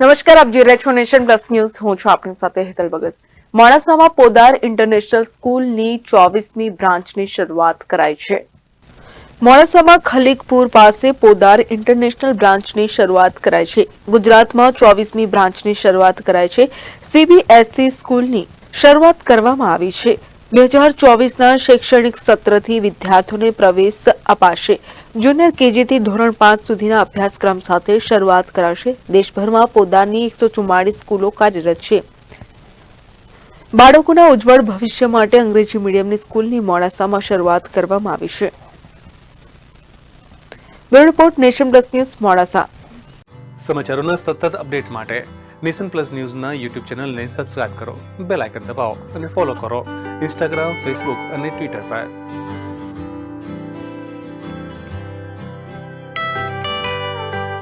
નમસ્કાર, આપ જોઈ રહ્યા નેશન પ્લસ ન્યૂઝ. હું છું આપની સાથે હેતલ ભગત. મોડાસામાં પોદાર ઇન્ટરનેશનલ સ્કૂલની ચોવીસમી બ્રાન્ચની શરૂઆત કરાઈ છે. મોડાસામાં ખલીકપુર પાસે પોદાર ઇન્ટરનેશનલ બ્રાન્ચની શરૂઆત કરાઈ છે. ગુજરાતમાં ચોવીસમી બ્રાન્ચની શરૂઆત કરાઈ છે. સીબીએસઈ સ્કૂલની શરૂઆત કરવામાં આવી છે. બે હજાર ચોવીસના શૈક્ષણિક સત્રથી વિદ્યાર્થીઓને પ્રવેશ અપાશે. જુનિયર કેજીથી ધોરણ પાંચ સુધીના અભ્યાસક્રમ સાથે શરૂઆત કરાશે. દેશભરમાં પોદારની એકસો ચુમ્માળીસ સ્કૂલો કાર્યરત છે. બાળકોના ઉજ્જવળ ભવિષ્ય માટે અંગ્રેજી મીડિયમની સ્કૂલની મોડાસામાં શરૂઆત કરવામાં આવી છે. Report Nation Plus News Modasa. સમાચારોના સતત અપડેટ માટે નેશન પ્લસ ન્યૂઝના યુટ્યુબ ચેનલને સબસ્ક્રાઇબ કરો, બેલ આઇકન દબાવો અને ફોલો કરો. ઇન્સ્ટાગ્રામ, ફેસબુક અને ટ્વિટર પર.